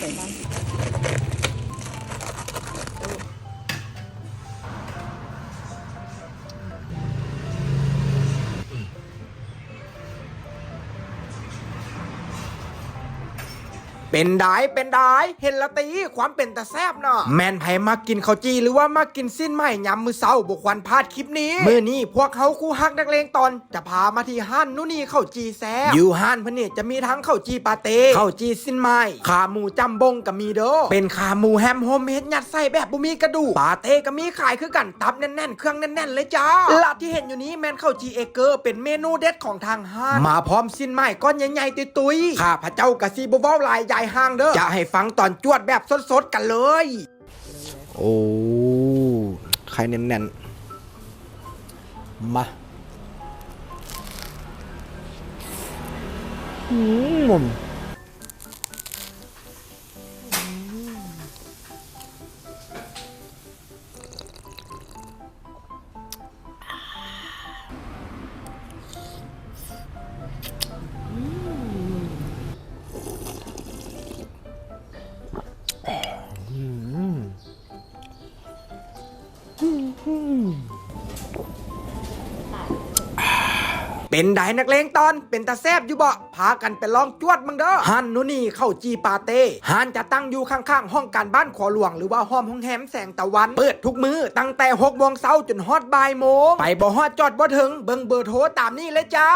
简单 เป็นได้เป็นได้เห็นละตีความเป็นตะแซบเนาะแมนไผมากินข้าวจีหรือว่ามากินสิ้นไหมยำมือเศร้าบุควันพลาดคลิปนี้มือนี้พวกเขาคู่ฮักนักเลงตอน จะพามาที่ห้านนู่นนี่ข้าวจีแซบอยู่ห้านเพนนี่จะมีทั้งข้าวจีปาเต้ข้าวจีสิ้นไหมขาหมูจำบงกับมีเด้อเป็นขาหมูแฮมโฮมเมดยัดใส่แบบบุมีกระดูกปาเต้ก็มีขายคือกันตับแน่นๆเครื่องแน่นๆเลยจ้าลาบที่เห็นอยู่นี้แมนข้าวจีเอเกอร์เป็นเมนูเด็ดของทางห้านมาพร้อมสิ้นไหมก้อนใหญ่ๆตุยๆข้าพระเจ้ากะซีบเว้าลายใหญ่ห้างเด้อ จะให้ฟังตอนจวดแบบสดๆกันเลย โอ้ไข่แน่นๆ มาอืม เป็นไดนักเลงตอนเป็นตาแซบอยู่บ่พากันไปลองจวดมึงเด้อฮันนูนี่เข้าจีปาเต้ฮันจะตั้งอยู่ข้างๆ ห้องการบ้านขอหลวงหรือว่าห้องห้องแฮมแสงตะวัน เปิดทุกมือตั้งแต่6โมงเช้าจนฮอดบ่ายโมง ไปบ่ฮอดจอดบ่ถึงเบิ่งเบอร์โทรตามนี่เลยจ้า